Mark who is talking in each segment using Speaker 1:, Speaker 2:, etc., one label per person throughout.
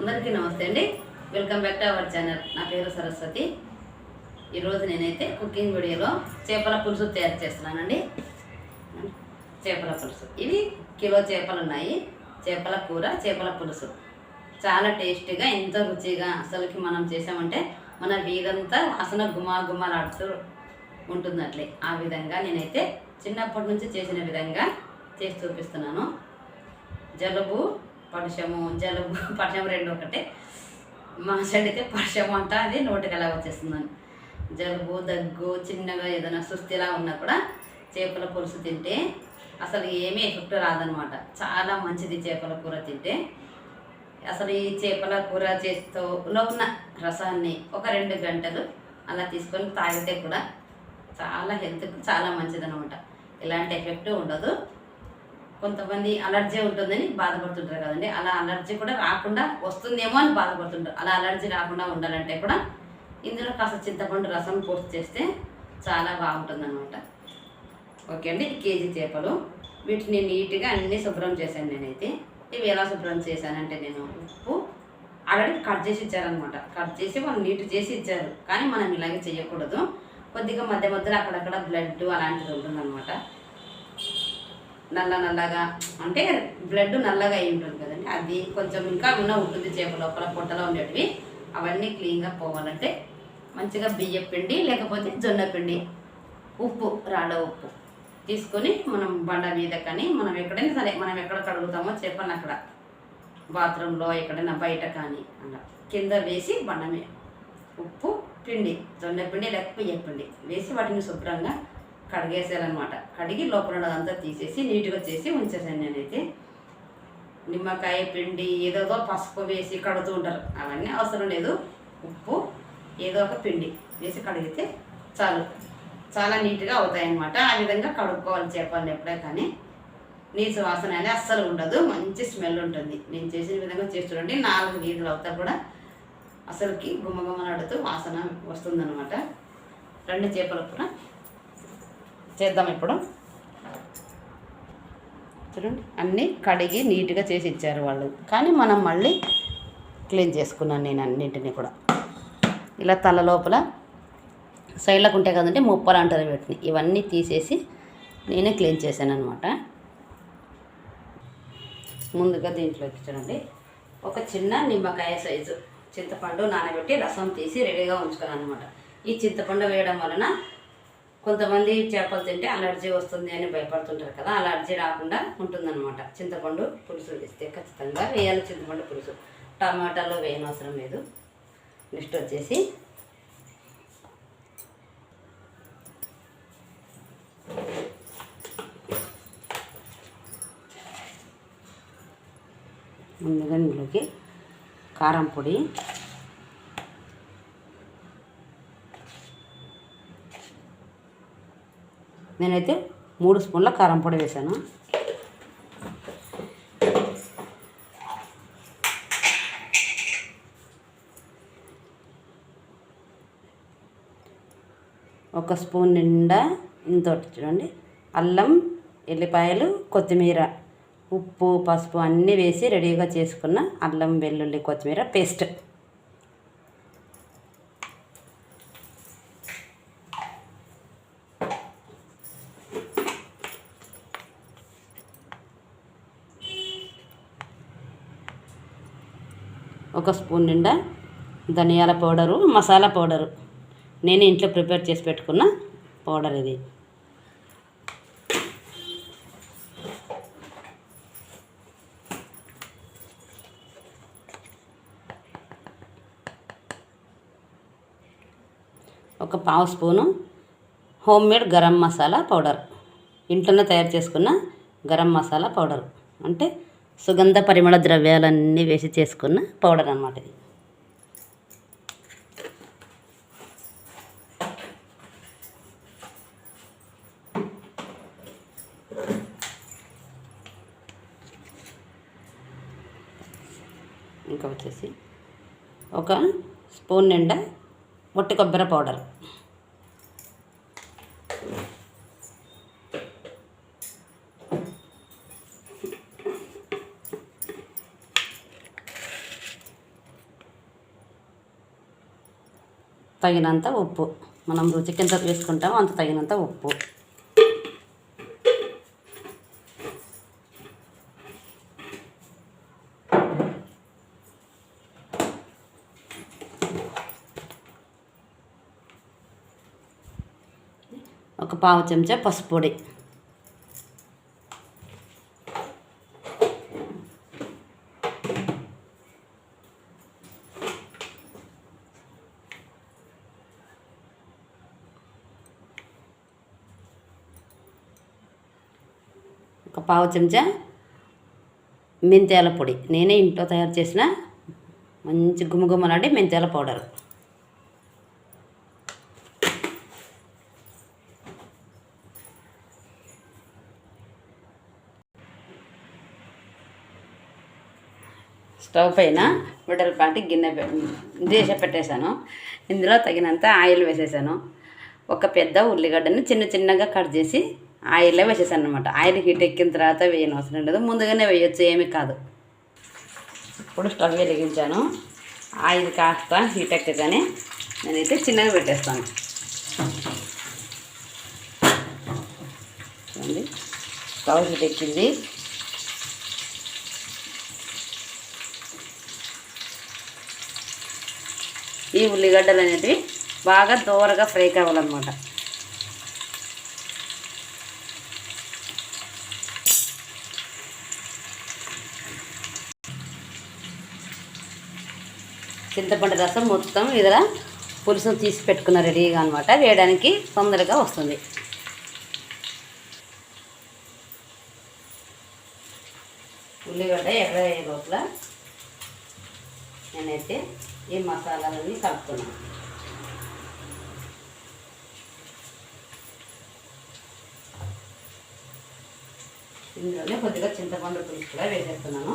Speaker 1: అందరికీ నమస్తే అండి. Welcome back to our channel నా పేరు సరస్వతి. ఈరోజు నేనైతే కుకింగ్ వీడియోలో చేపల పులుసు తయారు చేస్తున్నానండి. చేపల పులుసు. ఇవి కిలో చేపలు ఉన్నాయి చేపల కూర చేపల పులుసు. చాలా టేస్టీగా ఎంతో రుచిగా అసలుకి మనం చేసామంటే మన వీధంతా వాసన గుమా గుమ్మలాడుతూ ఉంటుంది అట్లే ఆ విధంగా నేనైతే చిన్నప్పటి నుంచి చేసిన విధంగా చేసి చూపిస్తున్నాను. జలుబు పడుషము జలుబు పడిశము రెండు ఒకటే. మా సైడ్ అయితే పడిశము అంట అది నోటికి అలా వచ్చేస్తుందని. జలుబు దగ్గు చిన్నగా ఏదైనా సుస్థిలా ఉన్నా కూడా చేపల పులుసు తింటే అసలు ఏమీ ఎఫెక్ట్ రాదనమాట చాలా మంచిది చేపల కూర తింటే. అసలు ఈ చేపల కూర చేస్తూ ఉన్న రసాన్ని ఒక రెండు గంటలు అలా తీసుకొని తాగితే కూడా చాలా హెల్త్కి చాలా మంచిదన్నమాట. ఎలాంటి ఎఫెక్ట్ ఉండదు. కొంతమంది అలర్జీ ఉంటుందని బాధపడుతుంటారు కదండి. అలా అలర్జీ కూడా రాకుండా వస్తుందేమో అని బాధపడుతుంటారు. అలా అలర్జీ రాకుండా ఉండాలంటే కూడా ఇందులో కాస్త చింతపండు రసం పోస్ట్ చేస్తే చాలా బాగుంటుంది అనమాట ఓకే అండి. కేజీ చేపలు. వీటిని నీట్గా అన్నీ శుభ్రం చేశాను నేనైతే. ఇవి ఎలా శుభ్రం చేశానంటే నేను ఉప్పు ఆల్రెడీ కట్ చేసి ఇచ్చారనమాట కట్ చేసి వాళ్ళు నీట్ చేసి ఇచ్చారు. కానీ మనం ఇలాగే చేయకూడదు. కొద్దిగా మధ్య మధ్యలో అక్కడక్కడ బ్లడ్ అలాంటిది ఉంటుందన్నమాట. నల్ల నల్లగా అంటే బ్లడ్ నల్లగా అయి ఉంటుంది కదండి. అది కొంచెం ఇంకా ఉన్న ఉంటుంది చేప లోపల పొట్టలో ఉండేటివి. అవన్నీ క్లీన్గా పోవాలంటే మంచిగా బియ్య పిండి లేకపోతే జొన్న పిండి ఉప్పు రాళ్ళ ఉప్పు తీసుకొని మనం బండ మీద కానీ మనం ఎక్కడైనా సరే మనం ఎక్కడ కడుగుతామో చెప్పండి అక్కడ. బాత్రూంలో ఎక్కడైనా బయట కానీ అలా కింద వేసి బండ మీద ఉప్పు పిండి జొన్న పిండి లేకపోతే బియ్య పిండి వేసి వాటిని శుభ్రంగా కడిగేసారనమాట కడిగి లోపల అంతా తీసేసి నీట్గా చేసి ఉంచేసాను నేనైతే. నిమ్మకాయ పిండి ఏదోదో పసుపు వేసి కడుతూ ఉంటారు. అవన్నీ అవసరం లేదు. ఉప్పు ఏదో ఒక పిండి వేసి కడిగితే చాలు. చాలా నీట్గా అవుతాయన్నమాట. ఆ విధంగా కడుక్కోవాలి చేపలు ఎప్పుడే కానీ. నీచు వాసన అనేది అస్సలు ఉండదు. మంచి స్మెల్ ఉంటుంది. నేను చేసిన విధంగా చేసి చూడండి. నాలుగు నీళ్ళు అవుతా కూడా. అసలుకి గుమ్మగుమ్మలాడుతూ వాసన వస్తుందన్నమాట. రెండు చేపల కూర చేద్దాం ఇప్పుడు. చూడండి అన్నీ కడిగి నీట్గా చేసి ఇచ్చారు వాళ్ళు. కానీ మనం మళ్ళీ క్లీన్ చేసుకున్నాను నేను అన్నింటినీ కూడా. ఇలా తల లోపల సైడ్లకు ఉంటాయి కదంటే ముప్పలు అంటారు వీటిని. ఇవన్నీ తీసేసి నేనే క్లీన్ చేశాను అనమాట ముందుగా దీంట్లోకి చూడండి. ఒక చిన్న నిమ్మకాయ సైజు చింతపండు నానబెట్టి రసం తీసి రెడీగా ఉంచుకున్నాను అనమాట ఈ చింతపండు వేయడం వలన కొంతమంది చేపలు తింటే అలర్జీ వస్తుంది అని భయపడుతుంటారు కదా అలర్జీ రాకుండా ఉంటుందన్నమాట. చింతపండు పులుసు వేస్తే ఖచ్చితంగా వేయాలి చింతపండు పులుసు. టమాటాలో వేయనవసరం లేదు. నెక్స్ట్ వచ్చేసి ముందుగా ఇందులోకి కారం పొడి నేనైతే మూడు స్పూన్ల కారం పొడి వేశాను. ఒక స్పూన్ నిండా ఇంతటి చూడండి అల్లం ఎల్లిపాయలు కొత్తిమీర ఉప్పు పసుపు అన్నీ వేసి రెడీగా చేసుకున్న అల్లం వెల్లుల్లి కొత్తిమీర పేస్ట్. ఒక స్పూన్ నిండా ధనియాల పౌడరు మసాలా పౌడరు. నేను ఇంట్లో ప్రిపేర్ చేసి పెట్టుకున్న పౌడర్ ఇది. ఒక పావు spoon home made garam masala powder. ఇంట్లోనే తయారు చేసుకున్న గరం మసాలా పౌడర్. అంటే సుగంధ పరిమళ ద్రవ్యాలన్నీ వేసి చేసుకున్న పౌడర్ అన్నమాట ఇది. ఇంకా వచ్చేసి ఒక స్పూన్ నిండా మొట్టి కొబ్బరి పౌడర్. తగినంత ఉప్పు. మనం రుచికి ఎంత వేసుకుంటామో అంత తగినంత ఉప్పు. ఒక పావు చెంచా పసుపొడి ఒక పావు చెంచా మెంతాల పొడి. నేనే ఇంట్లో తయారు చేసిన మంచి గుమగుమలాంటి మెంతాల పౌడర్. స్టవ్ పైన వెడల్పాటి గిన్నె దేశ పెట్టేశాను. ఇందులో తగినంత ఆయిల్ వేసేసాను ఒక పెద్ద ఉల్లిగడ్డని చిన్న చిన్నగా కట్ చేసి ఆయిల్లో వేసేసాను అనమాట ఆయిల్ హీట్ ఎక్కిన తర్వాత వేయని అవసరం లేదు. ముందుగానే వేయొచ్చు ఏమీ కాదు. ఇప్పుడు స్టవ్ వెలిగించాను. ఆయిల్ కాస్త హీట్ ఎక్కగానే నేనైతే చిన్నగా పెట్టేస్తాను. చూడండి. స్టవ్ హీట్ ఎక్కింది. ఈ ఉల్లిగడ్డలు అనేటివి బాగా దూరగా ఫ్రై కావాలన్నమాట. చింతపండు రసం మొత్తం ఇదిలా పులుసును తీసి పెట్టుకున్న రెడీగా అనమాట వేయడానికి తొందరగా వస్తుంది. ఉల్లిగడ్డ ఎర్ర ఐదు లోపల నేనైతే ఈ మసాలాలన్నీ కలుపుతున్నాను. ఇందులోనే కొద్దిగా చింతపండు పులుసు కూడా వేసేస్తున్నాను.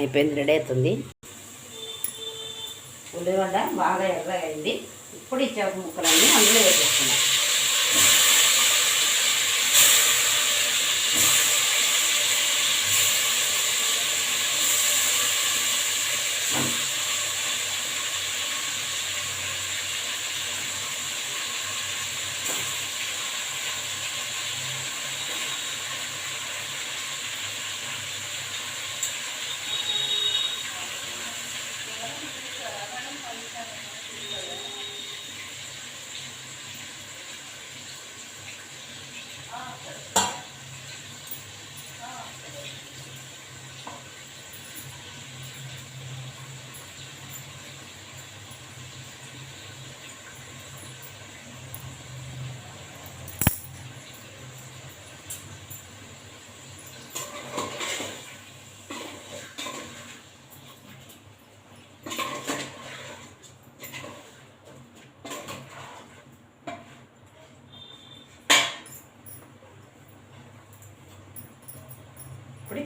Speaker 1: అయిపోయింది రెడీ అవుతుంది. ఉల్లిగడ్డ బాగా ఎర్రగా అయింది ఇప్పుడు ఈ చేప ముక్కలన్నీ అందులో వేసేస్తున్నాం.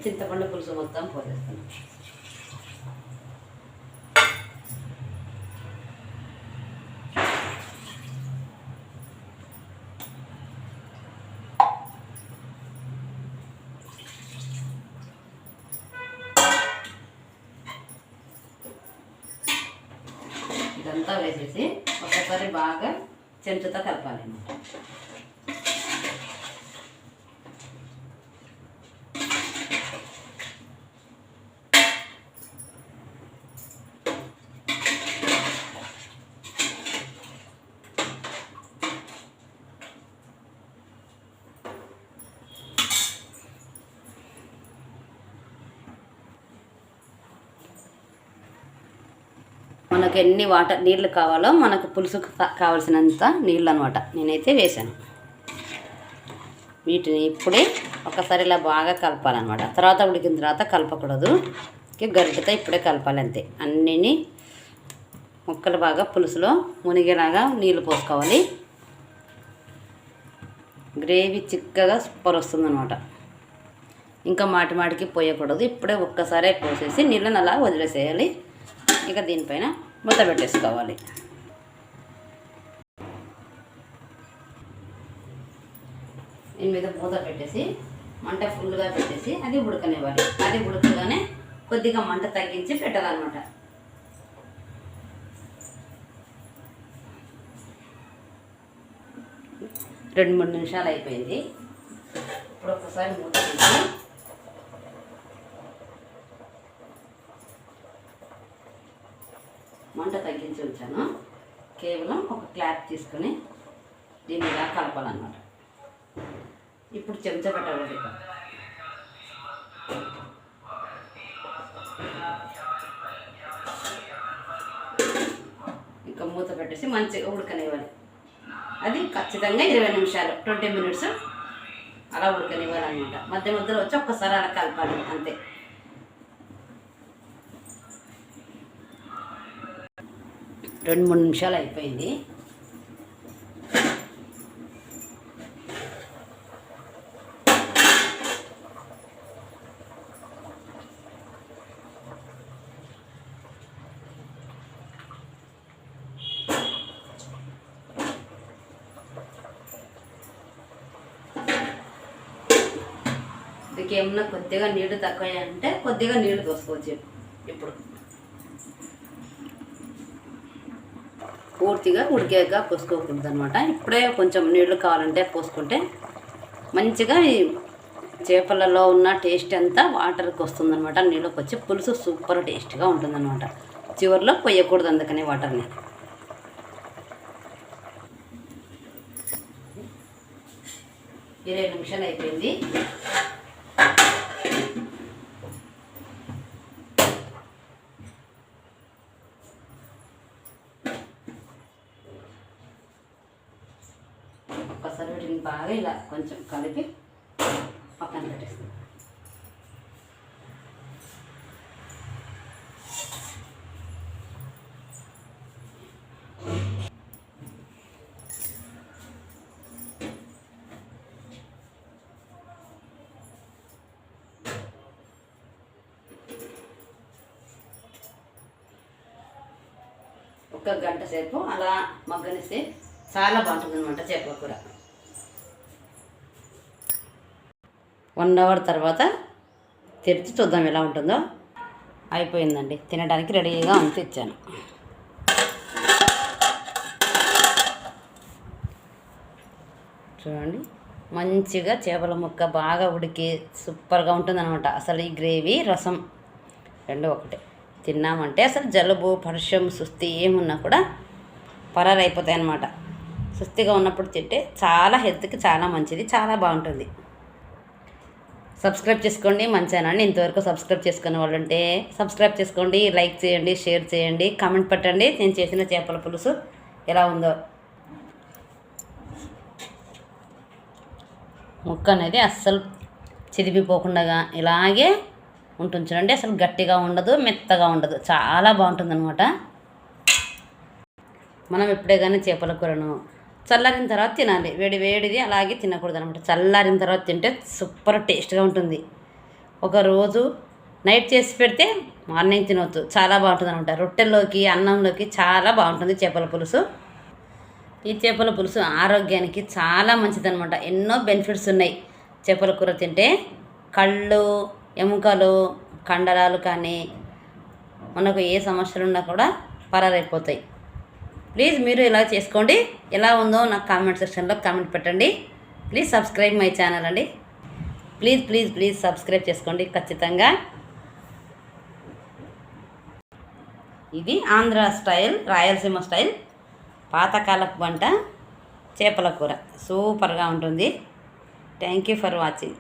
Speaker 1: చింతపండు పులుసు మొత్తం పోసేస్తున్నాం ఇదంతా వేసేసి ఒకసారి బాగా చెంచుతో కలపాలి మనకు ఎన్ని వాటర్ నీళ్ళు కావాలో మనకు పులుసుకు కావాల్సినంత నీళ్ళు అనమాట నేనైతే వేసాను వీటిని ఇప్పుడే ఒకసారి ఇలా బాగా కలపాలన్నమాట. తర్వాత ఉడికిన తర్వాత కలపకూడదు. గరిటతో ఇప్పుడే కలపాలి అంతే. అన్నిని ముక్కలు బాగా పులుసులో మునిగేలాగా నీళ్ళు పోసుకోవాలి. గ్రేవీ చిక్కగా సూపర్ వస్తుందన్నమాట. ఇంకా మాటి మాటికి పోయకూడదు. ఇప్పుడే ఒక్కసారే పోసేసి నీళ్ళని అలా వదిలేసేయాలి. ఇక దీనిపైన మూత పెట్టేసుకోవాలి. దీని మీద మూత పెట్టేసి మంట ఫుల్గా పెట్టేసి అది ఉడకనివ్వాలి. అది ఉడకగానే కొద్దిగా మంట తగ్గించి పెట్టాలన్నమాట. రెండు మూడు నిమిషాలు అయిపోయింది. ఇప్పుడు ఒకసారి మూత తీసి మంట తగ్గించి ఉంచాను కేవలం ఒక క్లాత్ తీసుకొని దీన్ని ఇలా కలపాలన్నమాట. ఇప్పుడు చెంచా పెట్టాలి ఇంకా మూత పెట్టేసి మంచిగా ఉడకనివ్వాలి. అది ఖచ్చితంగా ఇరవై నిమిషాలు ట్వంటీ మినిట్స్ అలా ఉడకనివ్వాలన్నమాట. మధ్య మధ్యలో వచ్చి ఒక్కసారి అలా కలపాలి అంతే. రెండు మూడు నిమిషాలు అయిపోయింది. ఇంకేమన్నా కొద్దిగా నీళ్ళు తక్కువ అంటే కొద్దిగా నీళ్ళు పోసుకోవచ్చు ఇప్పుడు. పూర్తిగా ఉడికేగా పోసుకోకూడదు అనమాట ఇప్పుడే కొంచెం నీళ్ళు కావాలంటే పోసుకుంటే మంచిగా చేపలలో ఉన్న టేస్ట్ అంతా వాటర్కి వస్తుంది అనమాట నీళ్ళకి వచ్చి పులుసు సూపర్ టేస్ట్గా ఉంటుందన్నమాట. చివరిలో పొయ్యకూడదు అందుకని వాటర్ని ఇరవై నిమిషాలు అయిపోయింది ఒక్కసారి వీటిని ఇలా కొంచెం కలిపి పక్కన పెట్టేస్తాం. ఒక గంట సేపు అలా మగ్గనిస్తే చాలా బాగుంటుంది అనమాట చేపల కూర. వన్ అవర్ తర్వాత తెరిచి చూద్దాం ఎలా ఉంటుందో. అయిపోయిందండి. తినడానికి రెడీగా ఉంది తెచ్చాను. చూడండి. మంచిగా చేపల ముక్క బాగా ఉడికి సూపర్గా ఉంటుందన్నమాట. అసలు ఈ గ్రేవీ రసం రెండు ఒకటే. తిన్నామంటే అసలు జలుబు పరుషం సుస్థి ఏమున్నా కూడా పరారైపోతాయి అన్నమాట సుస్థిగా ఉన్నప్పుడు తింటే చాలా హెల్త్కి చాలా మంచిది చాలా బాగుంటుంది. సబ్స్క్రైబ్ చేసుకోండి మన ఛానల్ని. ఇంతవరకు సబ్స్క్రైబ్ చేసుకునే వాళ్ళు ఉంటే సబ్స్క్రైబ్ చేసుకోండి లైక్ చేయండి షేర్ చేయండి కామెంట్ పెట్టండి. నేను చేసిన చేపల పులుసు ఎలా ఉందో. ముక్క అనేది అస్సలు చిదిపిపోకుండా ఇలాగే ఉంటుంది చూడండి. అసలు గట్టిగా ఉండదు మెత్తగా ఉండదు. చాలా బాగుంటుంది అనమాట మనం ఎప్పుడే కానీ చేపల కూరను చల్లారిన తర్వాత తినాలి. వేడి వేడిది అలాగే తినకూడదు అనమాట చల్లారిన తర్వాత తింటే సూపర్ టేస్ట్గా ఉంటుంది. ఒక రోజు నైట్ చేసి పెడితే మార్నింగ్ తినవచ్చు చాలా బాగుంటుంది అనమాట రొట్టెల్లోకి అన్నంలోకి చాలా బాగుంటుంది చేపల పులుసు. ఈ చేపల పులుసు ఆరోగ్యానికి చాలా మంచిదనమాట ఎన్నో బెనిఫిట్స్ ఉన్నాయి. చేపల కూర తింటే కళ్ళు ఎముకలు కండరాలు కానీ మనకు ఏ సమస్యలు ఉన్నా కూడా పరారైపోతాయి. ప్లీజ్ మీరు ఇలా చేసుకోండి ఎలా ఉందో నాకు కామెంట్ సెక్షన్లో కామెంట్ పెట్టండి. ప్లీజ్ సబ్స్క్రైబ్ మై ఛానల్ అండి. ప్లీజ్ ప్లీజ్ ప్లీజ్ సబ్స్క్రైబ్ చేసుకోండి ఖచ్చితంగా. ఇది ఆంధ్ర స్టైల్ రాయలసీమ స్టైల్. పాతకాలపు వంట చేపల కూర. సూపర్గా ఉంటుంది. Thank you for watching